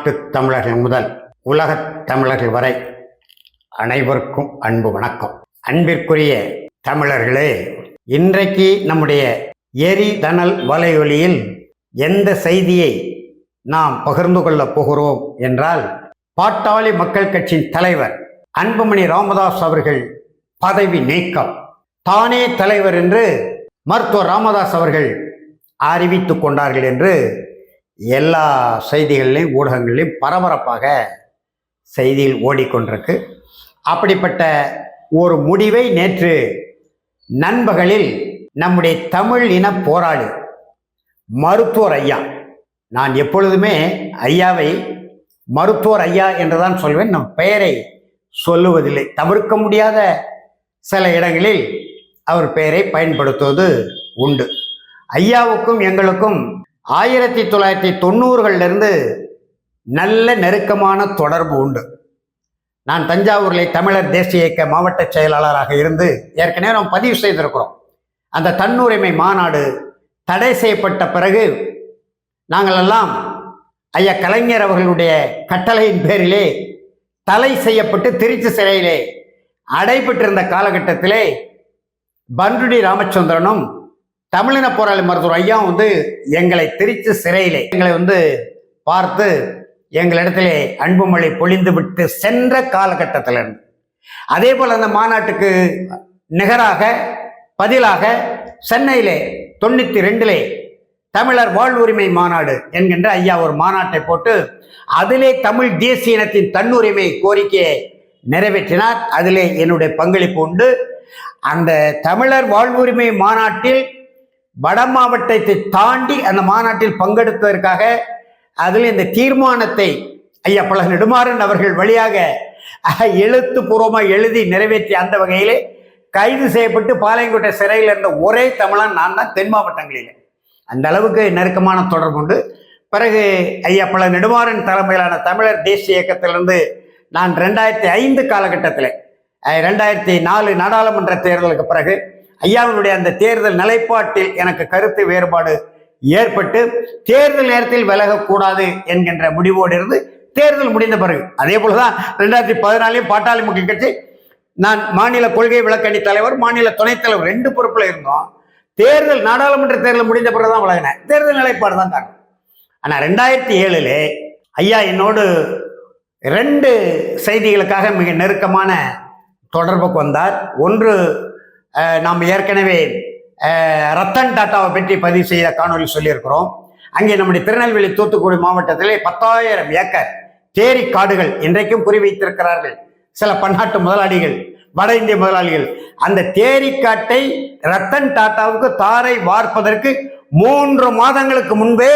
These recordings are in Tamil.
நாட்டு தமிழர்கள் முதல் உலகத் தமிழர்கள் வரை அனைவருக்கும் அன்பு வணக்கம். அன்பிற்குரிய தமிழர்களே இன்றைக்கு நம்முடைய எரிதனல் வலையொலியில் எந்த செய்தியை நாம் பகிர்ந்து கொள்ளப் போகிறோம் என்றால் பாட்டாளி மக்கள் கட்சியின் தலைவர் அன்புமணி ராமதாஸ் அவர்கள் பதவி நீக்கம். தானே தலைவர் என்று மருத்துவர் ராமதாஸ் அவர்கள் அறிவித்துக் கொண்டார்கள் என்று எல்லா செய்திகள்லையும் ஊடகங்கள்லையும் பரபரப்பாக செய்தியில் ஓடிக்கொண்டிருக்கு. அப்படிப்பட்ட ஒரு முடிவை நேற்று நண்பகலில் நம்முடைய தமிழ் இன போராளி மருத்துவர் ஐயா நான் எப்பொழுதுமே ஐயாவை மருத்துவர் ஐயா என்றுதான் சொல்வேன். நம் பெயரை சொல்லுவதில்லை. தவிர்க்க முடியாத சில இடங்களில் அவர் பெயரை பயன்படுத்துவது உண்டு. ஐயாவுக்கும் எங்களுக்கும் ஆயிரத்தி தொள்ளாயிரத்தி தொண்ணூறுகள்லேருந்து நல்ல நெருக்கமான தொடர்பு உண்டு. நான் தஞ்சாவூரில் தமிழர் தேசிய இயக்க மாவட்ட செயலாளராக இருந்து ஏற்கனவே நாம் பதிவு செய்திருக்கிறோம். அந்த தன்னுரிமை மாநாடு தடை செய்யப்பட்ட பிறகு நாங்கள் எல்லாம் ஐயா கலைஞர் அவர்களுடைய கட்டளையின் பேரிலே தலை செய்யப்பட்டு திருச்சி சிறையிலே அடைபெற்றிருந்த காலகட்டத்திலே பன்ருடி ராமச்சந்திரனும் தமிழின போராளி மருத்துவர் ஐயா வந்து எங்களை திருச்சி சிறையிலே எங்களை வந்து பார்த்து எங்களிடத்திலே அன்புமொழி பொழிந்து விட்டு சென்ற காலகட்டத்திலிருந்து. அதே போல் அந்த மாநாட்டுக்கு நிகராக பதிலாக சென்னையிலே தொண்ணூற்றி ரெண்டிலே தமிழர் வாழ்வுரிமை மாநாடு என்கின்ற ஐயா ஒரு மாநாட்டை போட்டு அதிலே தமிழ் தேசிய இனத்தின் தன்னுரிமை கோரிக்கையை நிறைவேற்றினார். அதிலே என்னுடைய பங்களிப்பு உண்டு. அந்த தமிழர் வாழ்வுரிமை மாநாட்டில் வட மாவட்டத்தை தாண்டி அந்த மாநாட்டில் பங்கெடுத்ததற்காக அதில் இந்த தீர்மானத்தை ஐயா பல நெடுமாறன் அவர்கள் வழியாக எழுத்துப்பூர்வமாக எழுதி நிறைவேற்றிய அந்த வகையிலே கைது செய்யப்பட்டு பாளையங்கோட்டை சிறையில் இருந்த ஒரே தமிழன் நான் தான் தென் மாவட்டங்களிலே. அந்த அளவுக்கு நெருக்கமான தொடர்பு உண்டு. பிறகு ஐயா பல நெடுமாறன் தலைமையிலான தமிழர் தேசிய இயக்கத்திலிருந்து நான் ரெண்டாயிரத்தி ஐந்து காலகட்டத்தில் ரெண்டாயிரத்தி நாலு நாடாளுமன்ற தேர்தலுக்கு பிறகு ஐயாவினுடைய அந்த தேர்தல் நிலைப்பாட்டில் எனக்கு கருத்து வேறுபாடு ஏற்பட்டு தேர்தல் நேரத்தில் விலகக்கூடாது என்கின்ற முடிவோடு இருந்து தேர்தல் முடிந்த பிறகு அதே போலதான் ரெண்டாயிரத்தி பதினாலையும் பாட்டாளி முக்கிய கட்சி நான் மாநில கொள்கை விளக்கணி தலைவர் மாநில துணைத் தலைவர் ரெண்டு பொறுப்புல இருந்தோம். தேர்தல் நாடாளுமன்ற தேர்தல் முடிந்த பிறகு தான் விலகினேன் தேர்தல் நிலைப்பாடு தான் காரணம். ஆனா ரெண்டாயிரத்தி ஏழுல ஐயா என்னோடு ரெண்டு செய்திகளுக்காக மிக நெருக்கமான தொடர்புக்கு வந்தார். ஒன்று நாம் ஏற்கனவே ரத்தன் டாட்டாவை பற்றி பதிவு செய்த காணொலி சொல்லியிருக்கிறோம். அங்கே நம்முடைய திருநெல்வேலி தூத்துக்குடி மாவட்டத்திலே பத்தாயிரம் ஏக்கர் தேரி காடுகள் இன்றைக்கும் குறிவைத்திருக்கிறார்கள் சில பன்னாட்டு முதலாளிகள் வட இந்திய முதலாளிகள் அந்த தேரிக்காட்டை ரத்தன் டாட்டாவுக்கு தாரை வார்ப்பதற்கு மூன்று மாதங்களுக்கு முன்பே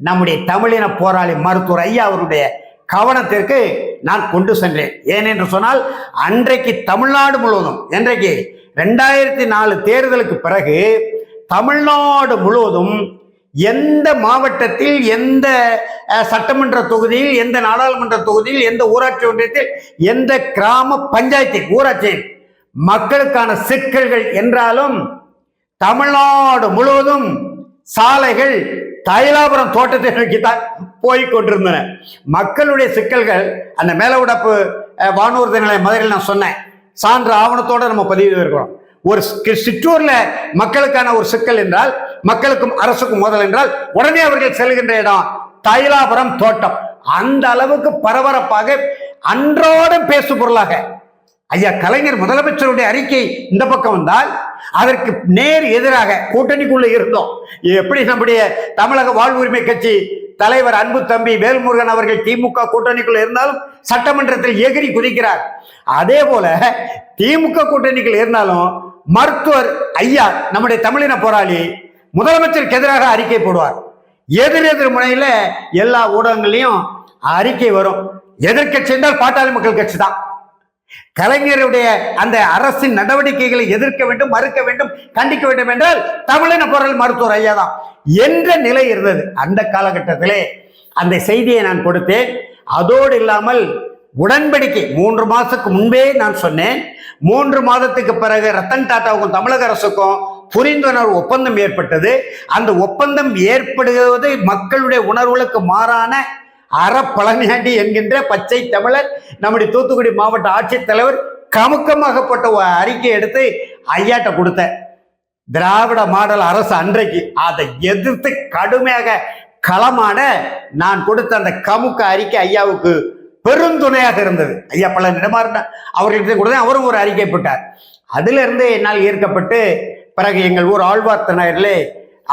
நம்முடைய தமிழின போராளி மருத்துவர் ஐயா அவருடைய கவனத்திற்கு நான் கொண்டு சென்றேன். ஏனென்று சொன்னால் அன்றைக்கு தமிழ்நாடு முழுவதும் இன்றைக்கு ரெண்டாயிரத்தி நாலு தேர்தலுக்கு பிறகு தமிழ்நாடு முழுவதும் எந்த மாவட்டத்தில் எந்த சட்டமன்ற தொகுதியில் எந்த நாடாளுமன்ற தொகுதியில் எந்த ஊராட்சி ஒன்றியத்தில் எந்த கிராம பஞ்சாயத்தில் ஊராட்சி மக்களுக்கான சிக்கல்கள் என்றாலும் தமிழ்நாடு முழுவதும் சாலைகள் தைலாபுரம் தோட்டத்தை நோக்கி தான் போய் கொண்டிருந்தன. மக்களுடைய சிக்கல்கள் அந்த மேலவுடப்பு வானூர்தி நிலைய மதுரையில் நான் சொன்னேன். சான்று ஆவணத்தோட நம்ம பதிவு இருக்கிறோம் ஒரு சிற்றூர்ல மக்களுக்கான ஒரு சிக்கல் என்றால் மக்களுக்கும் அரசுக்கும் மோதல் என்றால் உடனே அவர்கள் செல்கின்ற இடம் தைலாபுரம் தோட்டம். அந்த அளவுக்கு பரபரப்பாக அன்றாடம் பேசு பொருளாக. ஐயா கலைஞர் முதலமைச்சருடைய அறிக்கை இந்த பக்கம் வந்தால் அதற்கு நேர் எதிராக கூட்டணிக்குள்ள இருந்தோம். எப்படி நம்முடைய தமிழக வாழ்வுரிமை கட்சி தலைவர் அன்பு தம்பி வேல்முருகன் அவர்கள் திமுக கூட்டணிக்குள்ள இருந்தாலும் சட்டமன்றத்தில் எகிரி குதிக்கிறார். அதே போல திமுக கூட்டணிகள் இருந்தாலும் மருத்துவர் ஐயா நம்முடைய தமிழின போராளி முதலமைச்சருக்கு எதிராக அறிக்கை போடுவார். எதிர் எதிர் முனையில எல்லா ஊடகங்களையும் அறிக்கை வரும். எதிர்கட்சி என்றால் பாட்டாளி மக்கள் கட்சி தான். கலைஞருடைய அந்த அரசின் நடவடிக்கைகளை எதிர்க்க வேண்டும் மறுக்க வேண்டும் கண்டிக்க வேண்டும் என்றால் தமிழின பொருள் மருத்துவர் ஐயா தான். என்ற நிலை இருந்தது. அந்த காலகட்டத்திலே அந்த செய்தியை நான் கொடுத்தேன். அதோடு இல்லாமல் உடன்படிக்கை. மூன்று மாதத்துக்கு முன்பே நான் சொன்னேன். மூன்று மாதத்துக்கு பிறகு ரத்தன் டாட்டாவுக்கும் தமிழக அரசுக்கும் புரிந்துணர்வு ஒப்பந்தம் ஏற்பட்டது. அந்த ஒப்பந்தம் ஏற்படுவது மக்களுடைய உணர்வுகளுக்கு மாறான அறப்பழனியாண்டி என்கின்ற பச்சை தமிழர் நம்முடைய தூத்துக்குடி மாவட்ட ஆட்சித்தலைவர் கமுக்கமாகப்பட்ட ஒரு அறிக்கை எடுத்து ஐயாட்ட கொடுத்தேன். திராவிட மாடல் அரசு அன்றைக்கு அதை எதிர்த்து கடுமையாக களமான நான் கொடுத்த அந்த கமுக்க அறிக்கை ஐயாவுக்கு பெருந்துணையாக இருந்தது. ஐயா பல நிடமாறின அவர்கிட்ட கொடுத்தேன் அவரும் ஒரு அறிக்கை போட்டார். அதிலிருந்து என்னால் ஈர்க்கப்பட்டு பிறகு எங்கள் ஊர் ஆழ்வார் திணையரிலே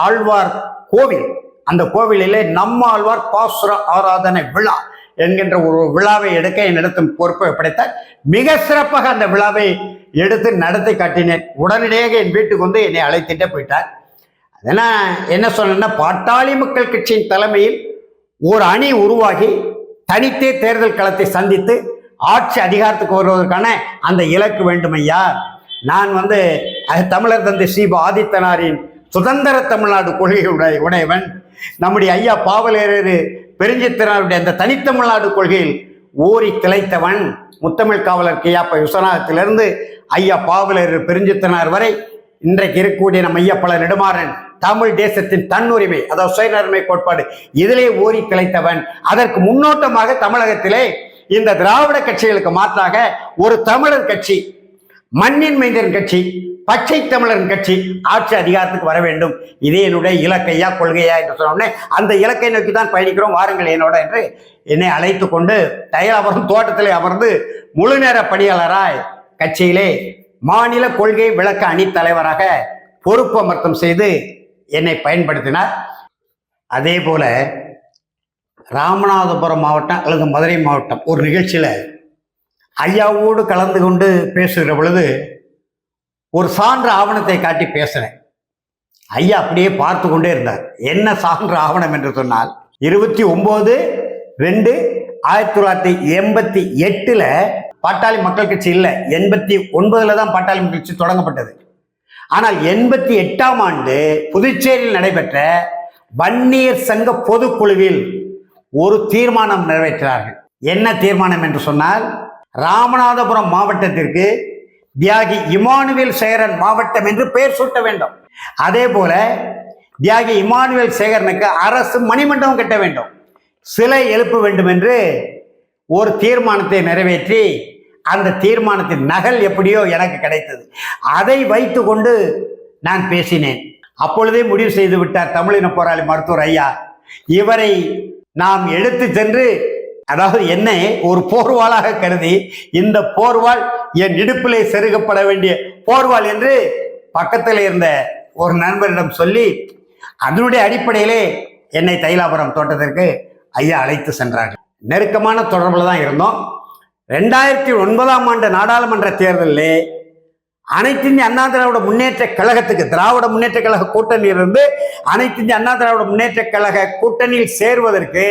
ஆழ்வார் கோவில் அந்த கோவிலிலே நம்ம ஆழ்வார் பாசுர ஆராதனை விழா என்கின்ற ஒரு விழாவை எடுக்க என்னிடத்தின் பொறுப்பை படைத்தார். மிக சிறப்பாக அந்த விழாவை எடுத்து நடத்தி காட்டினேன். உடனடியாக என் வீட்டுக்கு வந்து என்னை அழைத்துட்டே போயிட்டார். அதெல்லாம் என்ன சொன்னேன்னா பாட்டாளி மக்கள் கட்சியின் தலைமையில் ஒரு அணி உருவாகி தனித்தே தேர்தல் களத்தை சந்தித்து ஆட்சி அதிகாரத்துக்கு வருவதற்கான அந்த இலக்கு வேண்டும் ஐயா நான் வந்து தமிழர் தந்தை ஸ்ரீபா ஆதித்தனாரின் சுதந்திர தமிழ்நாடு கொள்கையுடைய உடையவன். நம்முடைய ஐயா பாவலேரரு பெருஞ்சித்திரனுடைய அந்த தனித்தமிழ்நாடு கொள்கையில் ஓரி திளைத்தவன். முத்தமிழ் காவலர் கியாப்ப விஸ்வநாதத்திலிருந்து ஐயா பாவலர் பெருஞ்சித்தனார் வரை இன்றைக்கு இருக்கக்கூடிய நம்ம ஐயா பல நெடுமாறன் தமிழ் தேசத்தின் தன்னுரிமை அதாவது சுயநர்மை கோட்பாடு இதிலே ஓரி கிளைத்தவன் அதற்கு முன்னோட்டமாக தமிழகத்திலே இந்த திராவிட கட்சிகளுக்கு மாற்றாக ஒரு தமிழர் கட்சி மண்ணின் மைந்தன் கட்சி பச்சை தமிழன் கட்சி ஆட்சி அதிகாரத்துக்கு வர வேண்டும். இதே என்னுடைய இலக்கையா கொள்கையா என்று சொன்னோடனே அந்த இலக்கை நோக்கி தான் பயணிக்கிறோம் வாருங்கள் என்னோட என்று என்னை அழைத்து கொண்டு தயாபுரம் தோட்டத்திலே அமர்ந்து முழு நேர பணியாளராய் கட்சியிலே மாநில கொள்கை விளக்க அணி தலைவராக பொறுப்பு அமர்த்தம் செய்து என்னை பயன்படுத்தினார். அதே போல ராமநாதபுரம் மாவட்டம் அல்லது மதுரை மாவட்டம் ஒரு நிகழ்ச்சியில் ஐயாவோடு கலந்து கொண்டு பேசுகிற பொழுது ஒரு சான்று ஆவணத்தை காட்டி பேசினேன் ஐயா அப்படியே பார்த்து கொண்டே இருந்தார். என்ன சான்று ஆவணம் என்று சொன்னால் இருபத்தி ஒம்பது ரெண்டு ஆயிரத்தி தொள்ளாயிரத்தி எண்பத்தி எட்டில் பாட்டாளி மக்கள் கட்சி இல்லை. எண்பத்தி ஒன்பதுல தான் பாட்டாளி மக்கள் கட்சி தொடங்கப்பட்டது. ஆனால் எண்பத்தி எட்டாம் ஆண்டு புதுச்சேரியில் நடைபெற்ற வன்னியர் சங்க பொதுக்குழுவில் ஒரு தீர்மானம் நிறைவேற்றினார்கள். என்ன தீர்மானம் என்று சொன்னால் ராமநாதபுரம் மாவட்டத்திற்கு தியாகி இமானுவேல் சேகரன் மாவட்டம் என்று பெயர் சூட்ட வேண்டும். அதே போல தியாகி இமானுவேல் சேகரனுக்கு அரசு மணிமண்டபம் கட்ட வேண்டும். சிலை எழுப்ப வேண்டும் என்று ஒரு தீர்மானத்தை நிறைவேற்றி அந்த தீர்மானத்தின் நகல் எப்படியோ எனக்கு கிடைத்தது. அதை வைத்துக்கொண்டு நான் பேசினேன். அப்பொழுதே முடிவு செய்து விட்டார் தமிழின போராளி மருத்துவர் ஐயா. இவரை நாம் எடுத்து சென்று அதாவது என்னை ஒரு போர்வாளாக கருதி இந்த போர்வாள் என் இடுப்பிலே செருகப்பட வேண்டிய போர்வாள் என்று பக்கத்தில் இருந்த ஒரு நண்பரிடம் சொல்லி அதனுடைய அடிப்படையிலே என்னை தைலாபுரம் தோட்டத்திற்கு ஐயா அழைத்து சென்றார்கள். நெருக்கமான தொடர்பில் தான் இருந்தோம். ரெண்டாயிரத்தி ஒன்பதாம் ஆண்டு நாடாளுமன்ற தேர்தலில் அனைத்து இந்திய அண்ணா திராவிட முன்னேற்ற கழகத்துக்கு திராவிட முன்னேற்ற கழக கூட்டணியிலிருந்து அனைத்து இந்திய அண்ணா திராவிட முன்னேற்ற கழக கூட்டணியில் சேர்வதற்கு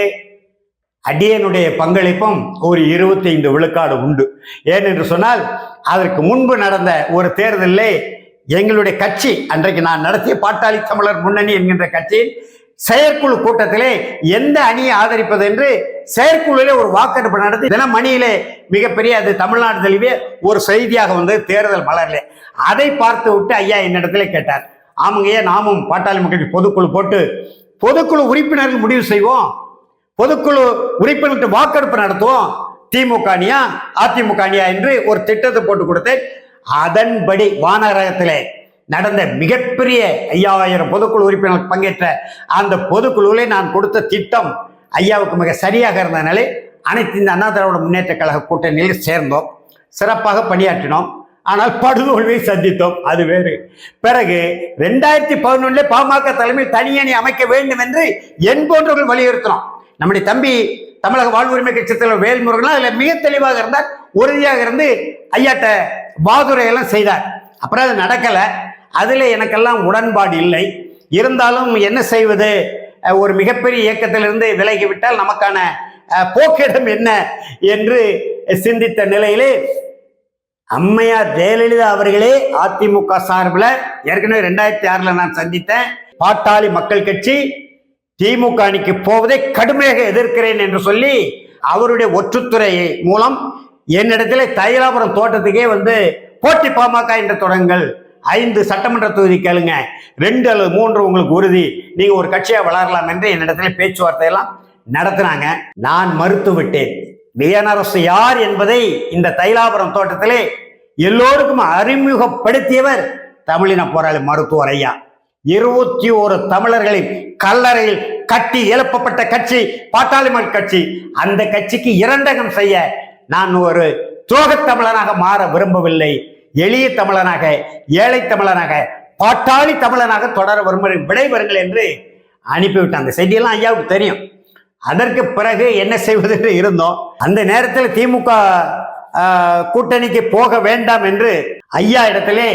அடியனுடைய பங்களிப்பும் ஒரு இருபத்தி ஐந்து விழுக்காடு உண்டு. ஏனென்று சொன்னால் அதற்கு முன்பு நடந்த ஒரு தேர்தலில் எங்களுடைய கட்சி அன்றைக்கு நான் நடத்திய பாட்டாளி தமிழர் முன்னணி என்கின்ற கட்சியின் செயற்குழு கூட்டத்திலே எந்த அணியை ஆதரிப்பது என்று செயற்குழுவிலே ஒரு வாக்கெடுப்பு நடத்தி தினம் மணியிலே மிகப்பெரிய அது தமிழ்நாடு தெளிவே ஒரு செய்தியாக வந்து தேர்தல் மலர்ல. அதை பார்த்து விட்டு ஐயா என்னிடத்துல கேட்டார். ஆமாங்கய்யா நாமும் பாட்டாளி மக்கள் பொதுக்குழு போட்டு பொதுக்குழு உறுப்பினர்கள் முடிவு செய்வோம். பொதுக்குழு உறுப்பினர்கிட்ட வாக்கெடுப்பு நடத்துவோம். திமுக அணியா அதிமுக அணியா என்று ஒரு திட்டத்தை போட்டு கொடுத்தேன். அதன்படி வானரகத்திலே நடந்த மிகப்பெரிய ஐயாயிரம் பொதுக்குழு உறுப்பினர்கள் பங்கேற்ற அந்த பொதுக்குழுவிலே நான் கொடுத்த திட்டம் ஐயாவுக்கு மிக சரியாக இருந்தனாலே அனைத்து இந்த அண்ணா திராவிட முன்னேற்ற கழக கூட்டணியில் சேர்ந்தோம். சிறப்பாக பணியாற்றினோம். ஆனால் படுதோல்வியை சந்தித்தோம். அது வேறு. பிறகு ரெண்டாயிரத்தி பதினொன்னுல பாமக தலைமையில் தனியணி அமைக்க வேண்டும் என்று என் போன்றவர்கள் வலியுறுத்தினோம். நம்முடைய தம்பி தமிழக வாழ்வுரிமை கட்சி தலைவர் வேல்முருகன் அதில் மிக தெளிவாக இருந்தார். உறுதியாக இருந்து ஐயாட்ட பாதுரையெல்லாம் செய்தார். அப்புறம் அது நடக்கலை. அதில் எனக்கெல்லாம் உடன்பாடு இல்லை. இருந்தாலும் என்ன செய்வது? ஒரு மிகப்பெரிய இயக்கத்திலிருந்து விலகிவிட்டால் நமக்கான போக்கிடம் என்ன என்று சிந்தித்த நிலையிலே அம்மையார் ஜெயலலிதா அவர்களே அதிமுக சார்பில் ஏற்கனவே ரெண்டாயிரத்தி ஆறில் நான் சந்தித்தேன் பாட்டாளி மக்கள் கட்சி திமுக அணிக்கு போவதை கடுமையாக எதிர்க்கிறேன் என்று சொல்லி அவருடைய ஒற்றுத்துறை மூலம் என்னிடத்தில் தைலாபுரம் தோட்டத்துக்கே வந்து போட்டி பாமக என்று தொடங்குங்கள் ஐந்து சட்டமன்ற தொகுதி கேளுங்க. ரெண்டு அல்லது மூன்று உங்களுக்கு உறுதி. நீங்க ஒரு கட்சியாக வளரலாம் என்று என்னிடத்துல பேச்சுவார்த்தை எல்லாம் நடத்தினாங்க. நான் மறுத்து விட்டேன். வியனரசு யார் என்பதை இந்த தைலாபுரம் தோட்டத்திலே எல்லோருக்கும் அறிமுகப்படுத்தியவர் தமிழின போராளி மருத்துவர் ஐயா. இருபத்தி ஒரு தமிழர்களின் கல்லறையில் கட்டி எழுப்பப்பட்ட கட்சி பாட்டாளி கட்சி. அந்த கட்சிக்கு இரண்டகம் செய்ய நான் ஒரு துரோகத் தமிழனாக மாற விரும்பவில்லை. எளிய தமிழனாக ஏழை தமிழனாக பாட்டாளி தமிழனாக தொடர விரும்புகிறேன் விடைபெறுங்கள் என்று அனுப்பிவிட்டான். அந்த செய்தியெல்லாம் ஐயாவுக்கு தெரியும். அதற்கு பிறகு என்ன செய்வது என்று இருந்தோம். அந்த நேரத்தில் திமுக கூட்டணிக்கு போக வேண்டாம் என்று ஐயா இடத்திலே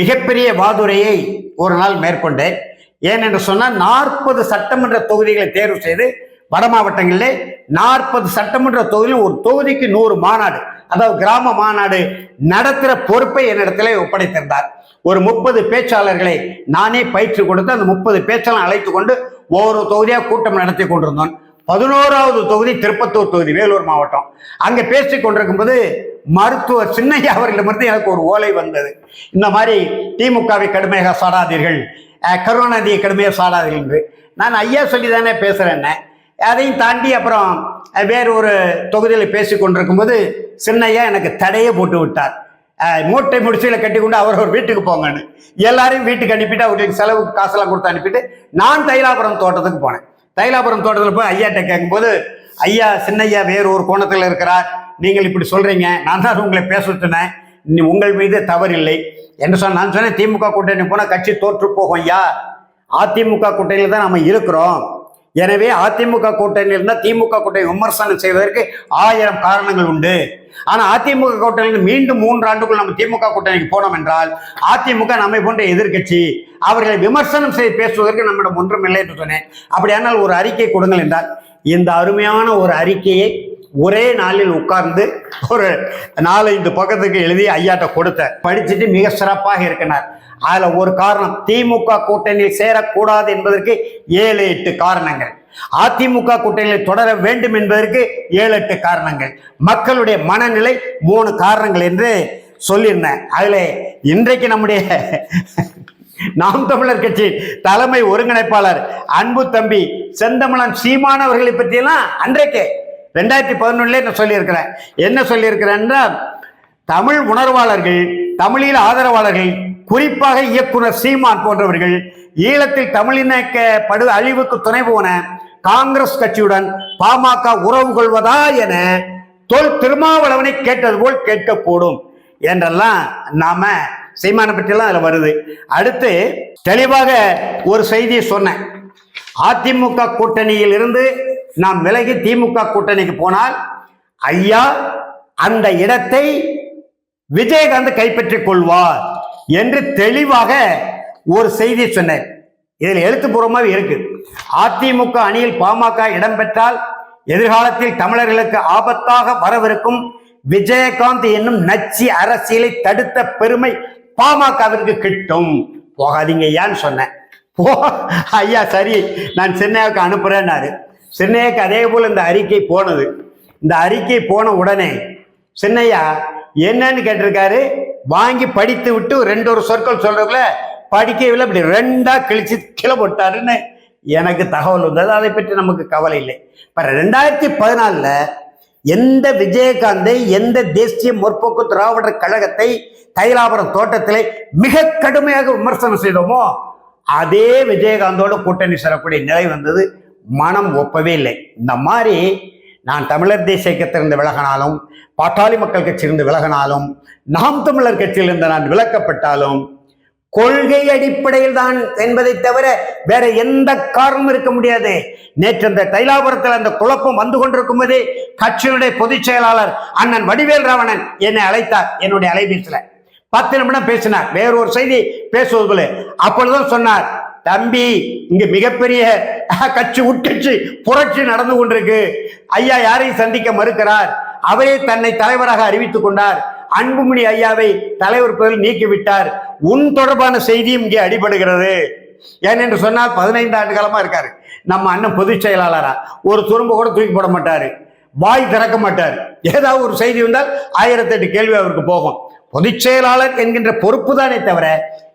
மிகப்பெரிய வாதுரையை ஒரு நாள் மேற்கொண்டேன். ஏனென்று சொன்னால் நாற்பது சட்டமன்ற தொகுதிகளை தேர்வு செய்து வட மாவட்டங்களிலே நாற்பது சட்டமன்ற தொகுதியில் ஒரு தொகுதிக்கு நூறு மாநாடு அதாவது கிராம மாநாடு நடத்துகிற பொறுப்பை என்னிடத்திலே ஒப்படைத்திருந்தார். ஒரு முப்பது பேச்சாளர்களை நானே பயிற்சி கொடுத்து அந்த முப்பது பேச்சாளர் அழைத்து கொண்டு ஒவ்வொரு தொகுதியாக கூட்டம் நடத்தி கொண்டிருந்தோம். பதினோராவது தொகுதி திருப்பத்தூர் தொகுதி வேலூர் மாவட்டம். அங்கே பேசி கொண்டிருக்கும் போது மருத்துவர் சின்னையா அவர்களிடமிருந்து எனக்கு ஒரு ஓலை வந்தது. இந்த மாதிரி திமுகவை கடுமையாக சாடாதீர்கள் கருணாநிதியை கடுமையாக சாடாதீர்கள் என்று. நான் ஐயா சொல்லி தானே பேசுகிறேன்னே அதையும் தாண்டி அப்புறம் வேறு ஒரு தொகுதியில் பேசி கொண்டிருக்கும் போது சின்னையா எனக்கு தடையை போட்டு விட்டார். மூட்டை முடிச்சியில் கட்டி கொண்டு அவர் ஒரு வீட்டுக்கு போங்கன்னு. எல்லாரையும் வீட்டுக்கு அனுப்பிட்டு அவருக்கு செலவுக்கு காசெல்லாம் கொடுத்து அனுப்பிட்டு நான் தைலாபுரம் தோட்டத்துக்கு போனேன். தைலாபுரம் தோட்டத்தில் போய் ஐயாட்ட கேட்கும்போது ஐயா சின்னையா வேறு ஒரு கோணத்தில் இருக்கிறார். நீங்கள் இப்படி சொல்கிறீங்க நான் தான் உங்களை பேச விட்டுனேன் நீ உங்கள் மீது தவறில்லை. என்று சொன்ன நான் சொன்னேன் திமுக கூட்டணி போனால் கட்சி தோற்று போகும் ஐயா. அதிமுக கூட்டணியில் தான் நம்ம இருக்கிறோம். எனவே அதிமுக கூட்டணியில் இருந்தால் திமுக கூட்டணி விமர்சனம் செய்வதற்கு ஆயிரம் காரணங்கள் உண்டு. ஆனால் அதிமுக கூட்டணியில் மீண்டும் மூன்று ஆண்டுக்குள் நம்ம திமுக கூட்டணிக்கு போனோம் என்றால் அதிமுக நம்மை போன்ற எதிர்க்கட்சி அவர்களை விமர்சனம் செய்து பேசுவதற்கு நம்மிடம் ஒன்றும் இல்லை என்று சொன்னேன். அப்படியானால் ஒரு அறிக்கை கொடுங்கள் என்றால் இந்த அருமையான ஒரு அறிக்கையை ஒரே நாளில் உட்கார்ந்து ஒரு நாலஞ்சு பக்கத்துக்கு எழுதி ஐயாட்ட கொடுத்தேன். படிச்சுட்டு மிக சிறப்பாக இருக்கிறார் அதில் ஒரு காரணம் திமுக கூட்டணியில் சேரக்கூடாது என்பதற்கு ஏழு எட்டு காரணங்கள். அதிமுக கூட்டணியில் தொடர வேண்டும் என்பதற்கு ஏழு எட்டு காரணங்கள். மக்களுடைய மனநிலை மூணு காரணங்கள் என்று சொல்லியிருந்தேன். அதில் இன்றைக்கு நம்முடைய நாம் தமிழர் கட்சி தலைமை ஒருங்கிணைப்பாளர் அன்பு தம்பி செந்தமலன் சீமானவர்களை பற்றியெல்லாம் அன்றைக்கே ரெண்டாயிரத்தி பதினொன்னுல நான் சொல்லியிருக்கிறேன். என்ன சொல்லியிருக்கிறேன்னா தமிழ் உணர்வாளர்கள் தமிழில் ஆதரவாளர்கள் குறிப்பாக இயக்குனர் சீமான் போன்றவர்கள் ஈழத்தில் தமிழினக்க படு அழிவுக்கு துணை போன காங்கிரஸ் கட்சியுடன் பாமக உறவு கொள்வதா என தொல் திருமாவளவனை கேட்டது போல் கேட்கக்கூடும் என்றெல்லாம் நாம சீமானை பற்றியெல்லாம் அதில் வருது. அடுத்து தெளிவாக ஒரு செய்தியை சொன்னேன். அதிமுக கூட்டணியில் இருந்து நாம் விலகி திமுக கூட்டணிக்கு போனால் ஐயா அந்த இடத்தை விஜயகாந்த் கைப்பற்றிக் கொள்வார் என்று தெளிவாக ஒரு செய்தி சொன்னேன் இதில் எழுத்துப்பூர்வமாக இருக்கு. அதிமுக அணியில் பாமக இடம்பெற்றால் எதிர்காலத்தில் தமிழர்களுக்கு ஆபத்தாக வரவிருக்கும் விஜயகாந்த் என்னும் நச்சு அரசியலை தடுத்த பெருமை பாமகவிற்கு கிட்டும். போகாதீங்க ஐயான்னு சொன்னேன். போ ஐயா சரி நான் சென்னையாவுக்கு அனுப்புறேன்னாரு. சென்னையாக்கு அதே போல் இந்த அறிக்கை போனது. இந்த அறிக்கை போன உடனே சின்னையா என்னன்னு கேட்டிருக்காரு. வாங்கி படித்து விட்டு ரெண்டு ஒரு சொற்கள் சொல்றதுல படிக்கவில்லை இப்படி ரெண்டா கிழிச்சு கீழே போட்டாருன்னு எனக்கு தகவல் வந்தது. அதை பற்றி நமக்கு கவலை இல்லை. இப்போ ரெண்டாயிரத்தி பதினாலில் எந்த விஜயகாந்தை எந்த தேசிய முற்போக்கு திராவிடர் கழகத்தை தைலாபுரம் தோட்டத்திலே மிக கடுமையாக விமர்சனம் செய்தோமோ அதே விஜயகாந்தோட கூட்டணி சேரக்கூடிய நிலை வந்தது. மனம் ஒப்பவே இல்லை. இந்த மாதிரி நான் தமிழர் தேசிய இயக்கத்திலிருந்து விலகினாலும் பாட்டாளி மக்கள் கட்சியிலிருந்து விலகினாலும் நாம் தமிழர் கட்சியிலிருந்து நான் விலக்கப்பட்டாலும் கொள்கை அடிப்படையில் தான் என்பதை தவிர வேற எந்த காரணமும் இருக்க முடியாது. நேற்று அந்த தைலாபுரத்தில் அந்த குழப்பம் வந்து கொண்டிருக்கும் போது கட்சியினுடைய பொதுச் செயலாளர் அண்ணன் வடிவேல் ராவணன் என்னை அழைத்தார் என்னுடைய அலைபேசியில். பத்து நிமிடம் பேசினார். வேறொரு செய்தி பேசுவது போல. அப்பொழுதும் சொன்னார் தம்பி இங்க மிகப்பெரிய கட்சி உட்கட்சி புரட்சி நடந்து கொண்டிருக்கு. ஐயா யாரையும் சந்திக்க மறுக்கிறார். அவரே தன்னை தலைவராக அறிவித்துக் கொண்டார். அன்புமணி ஐயாவை தலைவர் பதில் நீக்கிவிட்டார். உன் தொடர்பான செய்தியும் இங்கே அடிபடுகிறது. ஏனென்று சொன்னால் பதினைந்து ஆண்டு காலமா இருக்காரு. நம்ம அண்ணன் பொதுச் செயலாளரா. ஒரு துரும்ப கூட தூக்கி போட மாட்டாரு. வாய் திறக்க மாட்டார். ஏதாவது ஒரு செய்தி வந்தால் ஆயிரத்தெட்டு கேள்வி அவருக்கு போகும். பொதுச் செயலாளர் என்கின்ற பொறுப்பு தானே தவிர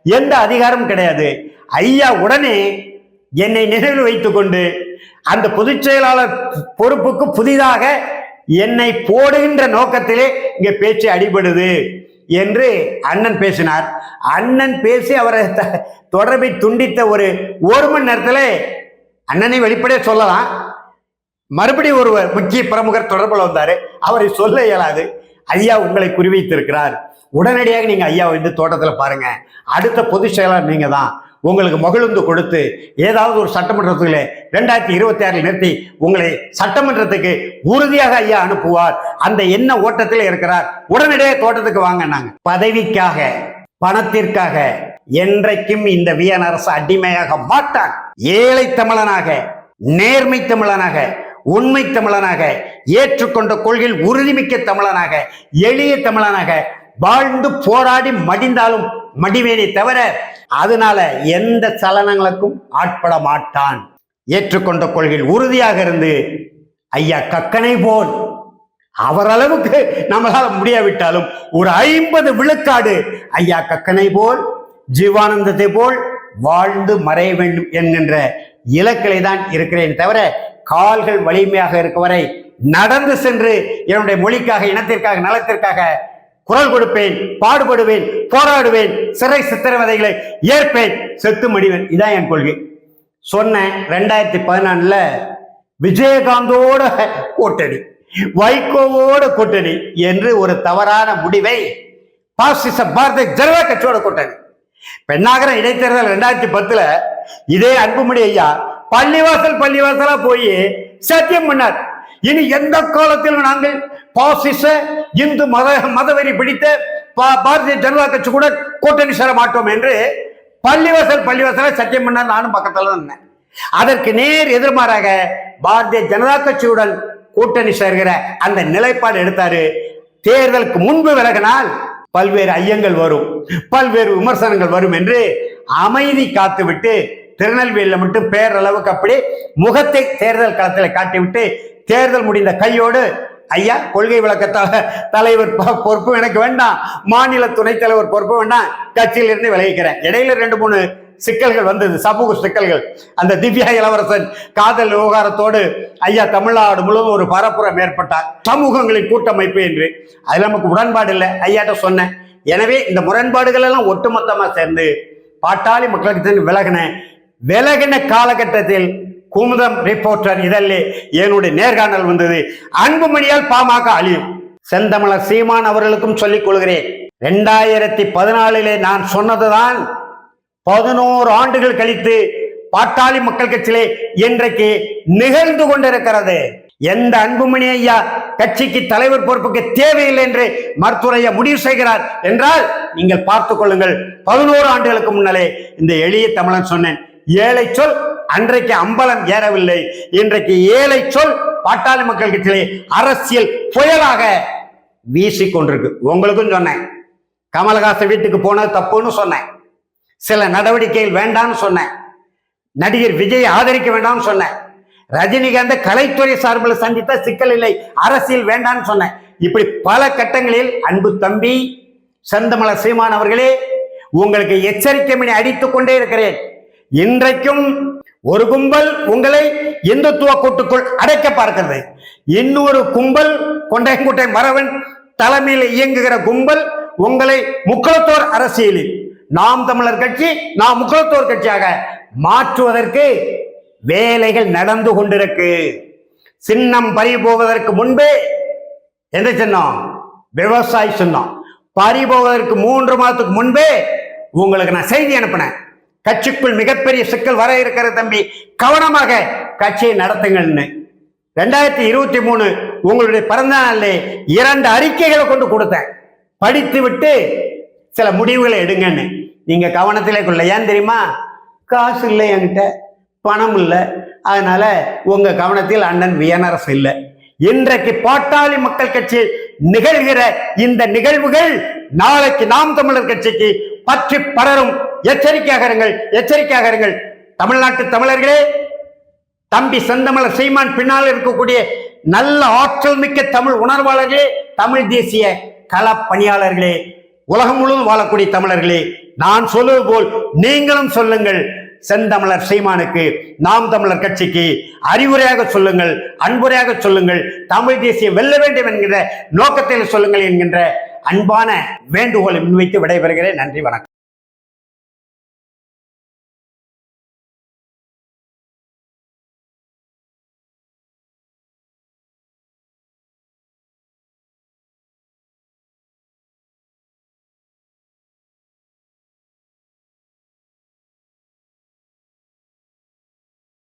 எந்த அதிகாரமும் கிடையாது. ஐயா உடனே என்னை நினைவில் வைத்துக்கொண்டு அந்த பொதுச் செயலாளர் பொறுப்புக்கு புதிதாக என்னை போடுகின்ற நோக்கத்திலே இங்க பேச்சு அடிபடுது என்று அண்ணன் பேசினார். அண்ணன் பேசி அவரை த- தொடர்பை துண்டித்த ஒரு ஒரு மணி நேரத்தில் அண்ணனை வெளிப்படையாக சொல்லலாம். மறுபடியும் ஒருவர் முக்கிய பிரமுகர் தொடர்பில் வந்தார். அவரை சொல்ல இயலாது. ஐயா உங்களை குறிவைத்திருக்கிறார். உடனடியாக நீங்க ஐயா வந்து தோட்டத்தில் பாருங்க. அடுத்த பொதுச் செயலாளர் நீங்க தான் உங்களுக்கு மகிழுந்து கொடுத்து ஏதாவது ஒரு சட்டமன்றத்தில் ரெண்டாயிரத்தி இருபத்தி ஆறில் நிறுத்தி உங்களை சட்டமன்றத்துக்கு உறுதியாக ஐயா அனுப்புவார். அந்த என்ன ஓட்டத்தில் இருக்கிறார். உடனடியாக தோட்டத்துக்கு வாங்க நாங்கள் பதவிக்காக பணத்திற்காக என்றைக்கும் இந்த வியன் அரசு அடிமையாக மாட்டான். ஏழை தமிழனாக நேர்மை தமிழனாக உண்மை தமிழனாக ஏற்றுக்கொண்ட கொள்கையில் உறுதிமிக்க தமிழனாக எளிய தமிழனாக வாழ்ந்து போராடி மடிந்தாலும் மடிவேனே தவிர அதனால எந்த சலனங்களுக்கும் ஆட்பட மாட்டான். ஏற்றுக்கொண்ட கொள்கையில் உறுதியாக இருந்து ஐயா கக்கனை போல். அவரளவுக்கு நம்மளால முடியாவிட்டாலும் ஒரு ஐம்பது விழுக்காடு ஐயா கக்கனை போல் ஜீவானந்தத்தை போல் வாழ்ந்து மறைய வேண்டும் என்கின்ற இலக்களை தான் இருக்கிறேன் தவிர கால்கள் வலிமையாக இருக்கும் வரை நடந்து சென்று என்னுடைய மொழிக்காக இனத்திற்காக நலத்திற்காக குரல் கொடுப்பேன் பாடுபடுவேன் போராடுவேன் சிறை சித்திரவதைகளை ஏற்பேன். செத்து மடிவேன். இதான் என் கொள்கை. சொன்னேன் ரெண்டாயிரத்தி பதினாலுல விஜயகாந்தோட கூட்டணி வைகோவோட கூட்டணி என்று ஒரு தவறான முடிவை பாசிச பாரதிய ஜனதா கட்சியோட கூட்டணி. பெண்ணாகர இடைத்தேர்தல் ரெண்டாயிரத்தி பத்துல இதே அன்புமணி ஐயா பள்ளிவாசல் பள்ளிவாசலா போய் சத்தியம் பண்ணார். இனி எந்த காலத்திலும் நாங்கள் பாசிச இந்து மத மதவெறி பிடித்த பா- பாரதிய ஜனதா கட்சி கூட கூட்டணி சேர மாட்டோம் என்று பள்ளிவாசல் பள்ளிவாசல சத்தியம் பண்ண நானும் பக்கத்தில் தான் இருந்தேன். அதற்கு நேர் எதிர்மாறாக பாரதிய ஜனதா கட்சியுடன் கூட்டணி சேர்கிற அந்த நிலைப்பாடு எடுத்தாரு. தேர்தலுக்கு முன்பு விலகினால் பல்வேறு ஐயங்கள் வரும் பல்வேறு விமர்சனங்கள் வரும் என்று அமைதி காத்துவிட்டு திருநெல்வேலியில் மட்டும் பேரளவுக்கு அப்படி முகத்தை தேர்தல் களத்தில் காட்டிவிட்டு தேர்தல் முடிந்த கையோடு ஐயா கொள்கை விளக்க தலைவர் பொறுப்பு எனக்கு வேண்டாம். மாநில துணைத் தலைவர் பொறுப்பு வேண்டாம். கட்சியிலிருந்து விளைவிக்கிறேன் இடையில ரெண்டு மூணு சிக்கல்கள் வந்தது. சமூக சிக்கல்கள். அந்த திவ்யா இளவரசன் காதல் விவகாரத்தோடு ஐயா தமிழ்நாடு முழுவதும் ஒரு பரப்புறம் ஏற்பட்டார் சமூகங்களின் கூட்டமைப்பு என்று. அது நமக்கு உடன்பாடு இல்லை. ஐயாட்ட சொன்னேன். எனவே இந்த முரண்பாடுகள் எல்லாம் ஒட்டுமொத்தமாக சேர்ந்து பாட்டாளி மக்களுக்கு விலகின விலகின காலகட்டத்தில் குமுதம் ரிப்போர்ட்டர் இதழில் என்னுடைய நேர்காணல் வந்தது. அன்புமணியால் பாமக அழியும். செந்தமிழர் சீமான் அவர்களுக்கும் சொல்லிக் கொள்கிறேன். ரெண்டாயிரத்தி பதினாலிலே நான் சொன்னதுதான் பதினோரு ஆண்டுகள் கழித்து பாட்டாளி மக்கள் கட்சியிலே இன்றைக்கு நிகழ்ந்து கொண்டிருக்கிறது. எந்த அன்புமணி ஐயா கட்சிக்கு தலைவர் பொறுப்புக்கு தேவையில்லை என்று மருத்துவரையா முடிவு செய்கிறார் என்றால் நீங்கள் பார்த்துக் கொள்ளுங்கள். பதினோரு ஆண்டுகளுக்கு முன்னாலே இந்த எளிய தமிழன் சொன்னேன். ஏழை சொல் அன்றைக்கு அம்பலம் ஏறவில்லை. இன்றைக்கு ஏழை சொல் பாட்டாளி மக்கள் கட்சியிலே அரசியல் புயலாக வீசி கொண்டிருக்கு. உங்களுக்கும் சொன்னேன். கமலஹாசன் வீட்டுக்கு போனது தப்புன்னு சொன்னேன். சில நடவடிக்கைகள் வேண்டாம்னு சொன்னேன். நடிகர் விஜய் ஆதரிக்க வேண்டாம்னு சொன்னேன். ரஜினிகாந்த கலைத்துறை சார்பில் சந்தித்த சிக்கல் இல்லை. அரசியல் வேண்டாம்னு சொன்னேன். இப்படி பல கட்டங்களில் அன்பு தம்பி சந்தமல சீமான் அவர்களே உங்களுக்கு எச்சரிக்கை மணி அடித்துக் கொண்டே இருக்கிறேன். இன்றைக்கும் ஒரு கும்பல் உங்களை இந்துத்துவ கூட்டுக்குள் அடைக்க பார்க்கிறது. இன்னொரு கும்பல் கொண்டையங்குட்டை மரவன் தலைமையில் இயங்குகிற கும்பல் உங்களை முக்களத்தோர் அரசியலில் நாம் தமிழர் கட்சி நாம் முக்களத்தோர் கட்சியாக மாற்றுவதற்கு வேலைகள் நடந்து கொண்டிருக்கு. சின்னம் பறி போவதற்கு முன்பே எந்த சின்னம் விவசாயி சின்னம் பறி போவதற்கு மூன்று மாதத்துக்கு முன்பே உங்களுக்கு நான் செய்தி அனுப்பினேன். கட்சிக்குள் மிகப்பெரிய சிக்கல் வர இருக்கிற தம்பி. கவனமாக கட்சியை நடத்துங்கள்னு. ரெண்டாயிரத்தி இருபத்தி மூணு உங்களுடைய பிறந்த நாளில் இரண்டு அறிக்கைகளை கொண்டு கொடுத்தேன். படித்து விட்டு சில முடிவுகளை எடுங்கன்னு. நீங்க கவனத்திலே கொள்ள. ஏன் தெரியுமா? காசு இல்லை என்கிட்ட. பணம் இல்லை. அதனால உங்க கவனத்தில் அண்ணன் வியனரசு இல்லை. இன்றைக்கு பாட்டாளி மக்கள் கட்சி நிகழ்கிற இந்த நிகழ்வுகள் நாளைக்கு நாம் தமிழர் கட்சிக்கு பற்றி படரும் எச்சரிக்கையாக இருங்கள் எச்சரிக்கையாக இருங்கள். தமிழ்நாட்டு தமிழர்களே தம்பி செந்தமலர் சீமான் பின்னால் இருக்கக்கூடிய நல்ல ஆற்றல் மிக்க தமிழ் உணர்வாளர்களே தமிழ் தேசிய களப்பணியாளர்களே உலகம் முழுவதும் வாழக்கூடிய தமிழர்களே நான் சொல்லுவது போல் நீங்களும் சொல்லுங்கள். செந்தமிழர் சீமானுக்கு நாம் தமிழர் கட்சிக்கு அறிவுரையாக சொல்லுங்கள் அன்புரையாக சொல்லுங்கள் தமிழ் தேசியம் வெல்ல வேண்டும் என்கிற நோக்கத்தில் சொல்லுங்கள் என்கின்ற அன்பான வேண்டுகோளை முன்வைத்து விடைபெறுகிறேன். நன்றி வணக்கம்.